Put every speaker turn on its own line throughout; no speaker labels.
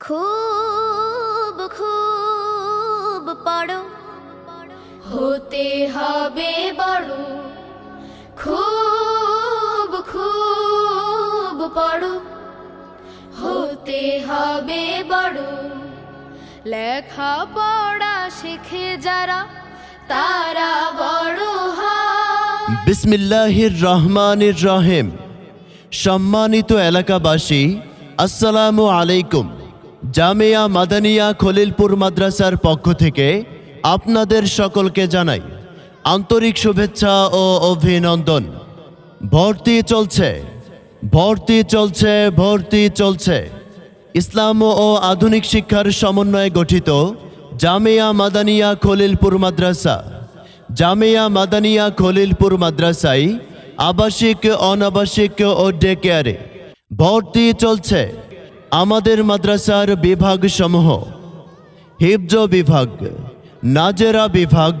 খুব খুব পড়ো। হতে হবে বড়। খুব খুব পড়ো। হতে হবে বড়। লেখা পড়া শিখে যারা, তারা বড়
বিসমিল্লাহির রহমানির রহিম। সম্মানিত এলাকাবাসী, আসসালামু আলাইকুম। জামিয়া মাদানিয়া খলিলপুর মাদ্রাসার পক্ষ থেকে আপনাদের সকলকে জানাই আন্তরিক শুভেচ্ছা ও অভিনন্দন। ভর্তি চলছে ভর্তি চলছে ভর্তি চলছে। ইসলাম ও আধুনিক শিক্ষার সমন্বয়ে গঠিত জামিয়া মাদানিয়া খলিলপুর মাদ্রাসা। জামিয়া মাদানিয়া খলিলপুর মাদ্রাসায় আবাসিক, অনাবাসিক ও ডে কেয়ারে ভর্তি চলছে। আমাদের মাদ্রাসার বিভাগ সমূহ। হিফজ বিভাগ, নাজেরা বিভাগ,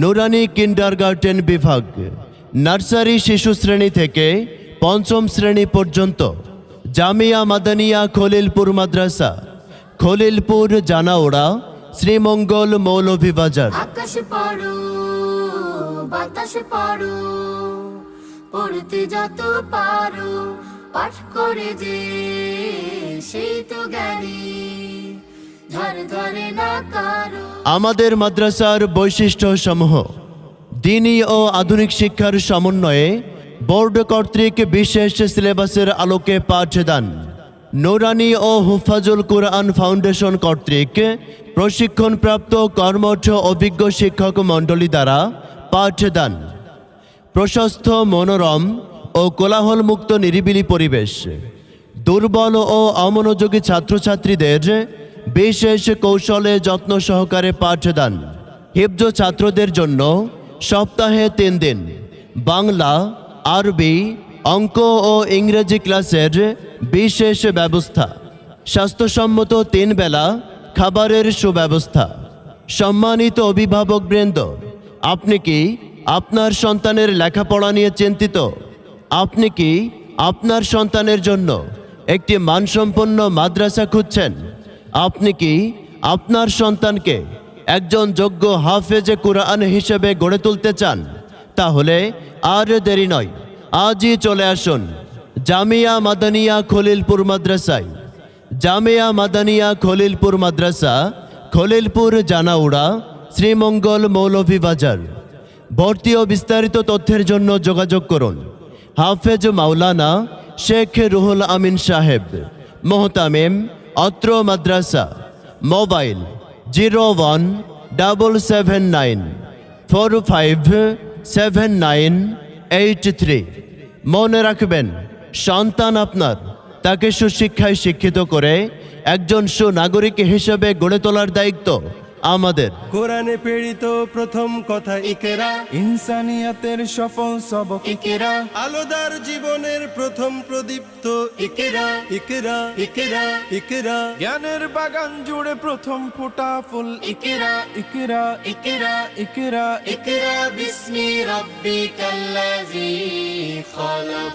নুরানি কিন্ডারগার্টেন বিভাগ, নার্সারি শিশু শ্রেণি থেকে পঞ্চম শ্রেণি পর্যন্ত, জামিয়া মাদানিয়া খলিলপুর মাদ্রাসা, খলিলপুর, জানাওড়া, শ্রীমঙ্গল মৌলভীবাজার।
পড়তে যত পারো পাঠ করে যে, সেই তো
আমাদের মাদ্রাসার বৈশিষ্ট্য সমূহ, দিনী ও আধুনিক শিক্ষার সমন্বয়ে বোর্ড কর্তৃক বিশেষ সিলেবাসের আলোকে পাঠদান। নৌরানি ও হুফাজুল কুরআন ফাউন্ডেশন কর্তৃক প্রশিক্ষণপ্রাপ্ত কর্মঠ অভিজ্ঞ শিক্ষক মণ্ডলী দ্বারা পাঠদান। প্রশস্ত মনোরম ও কোলাহলমুক্ত নিরিবিলি পরিবেশ। দুর্বল ও অমনোযোগী ছাত্রছাত্রীদের বিশেষ কৌশলে যত্ন সহকারে পাঠদান। হিফজ ছাত্রদের জন্য সপ্তাহে তিন দিন। বাংলা, আরবি, অঙ্ক ও ইংরেজি ক্লাসের বিশেষ ব্যবস্থা। স্বাস্থ্যসম্মত তিন বেলা খাবারের সুব্যবস্থা। সম্মানিত অভিভাবক অভিভাবকবৃন্দ, আপনি কি আপনার সন্তানের লেখাপড়া নিয়ে চিন্তিত? আপনি কি আপনার সন্তানের জন্য একটি মানসম্পন্ন মাদ্রাসা খুঁজছেন? আপনি কি আপনার সন্তানকে একজন যোগ্য হাফেজে কুরআন হিসেবে গড়ে তুলতে চান? তাহলে আর দেরি নয়, আজই চলে আসুন জামিয়া মাদানিয়া খলিলপুর মাদ্রাসায়। জামিয়া মাদানিয়া খলিলপুর মাদ্রাসা, খলিলপুর, জানাউড়া, শ্রীমঙ্গল মৌলভীবাজার। ভর্তি ও বিস্তারিত তথ্যের জন্য যোগাযোগ করুন। হাফেজ মাওলানা শেখ রুহুল আমিন সাহেব, মোহতামিম, অত্র মাদ্রাসা, mobile zero one double seven nine, four five seven nine eight three. মনে রাখবেন, সন্তান আপনার, তাকে সুশিক্ষায় শিক্ষিত করে একজন সুনাগরিক হিসেবে গড়ে তোলার দায়িত্ব। আমাদের।
কোরআনে পীড়িত প্রথম কথা ইকেরা।
ইনসানিয়াতের সফল সবক
ইকেরা। আলোদার জীবনের প্রথম প্রদীপ্ত ইকেরা। ইকেরা ইকেরা ইকেরা।
জ্ঞানের বাগান জুড়ে প্রথম ফোটা ফুল ইকেরা। ইকেরা ইকেরা ইকেরা
ইকেরা। বিসমি রাব্বিকাল্লাযী খালাক।